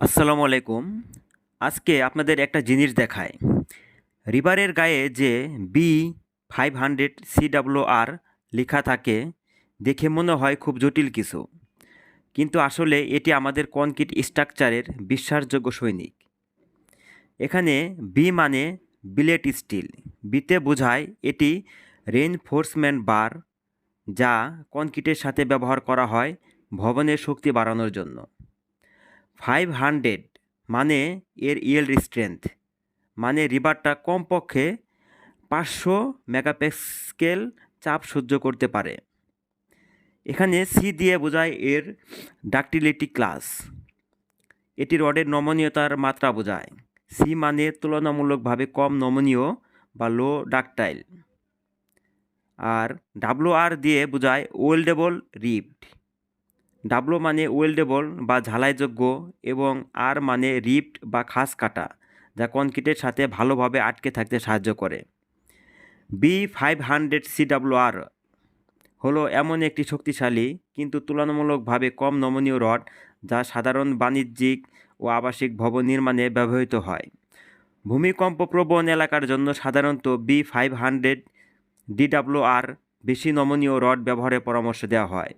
আসসালামু আলাইকুম। আজকে আপনাদের একটা জিনিস দেখায় রিবারের গায়ে যে বি ফাইভ হান্ড্রেড সিডাব্লিউ লেখা থাকে, দেখে মনে হয় খুব জটিল কিছু। কিন্তু আসলে এটি আমাদের কনক্রিট স্ট্রাকচারের বিশ্বাসযোগ্য সৈনিক। এখানে বি মানে বিলেট স্টিল। বিতে বোঝায় এটি রেইনফোর্সমেন্ট বার যা কনক্রিটের সাথে ব্যবহার করা হয় ভবনের শক্তি বাড়ানোর জন্য। ফাইভ হান্ড্রেড মানে এর ইয়েল্ড স্ট্রেংথ মানে রিবারটা কমপক্ষে পাঁচশো মেগাপিক্সেল চাপ সহ্য করতে পারে। এখানে সি দিয়ে বোঝায় এর ডাক্টিলিটি ক্লাস। এটি রডের নমনীয়তার মাত্রা বোঝায়। সি মানে তুলনামূলকভাবে কম নমনীয় বা লো ডাকটাইল। আর ডাব্লু আর দিয়ে বোঝায় ওয়েল্ডেবল রিপ্ট ডাব্লু মানে ওয়েল্ডেবল বা ঝালাইযোগ্য এবং আর মানে রিপ্ট বা খাস কাটা, যা কনক্রিটের সাথে ভালোভাবে আটকে থাকতে সাহায্য করে। বি ফাইভ হান্ড্রেড সিডাব্লিউআর হলো এমন একটি শক্তিশালী, কিন্তু তুলনামূলকভাবে কম নমনীয় রড, যা সাধারণ বাণিজ্যিক ও আবাসিক ভবন নির্মাণে ব্যবহৃত হয়। ভূমিকম্প প্রবণ এলাকার জন্য সাধারণত বি ফাইভ হান্ড্রেড ডিডাব্লিউআর বেশি নমনীয় রড ব্যবহারের পরামর্শ দেওয়া হয়।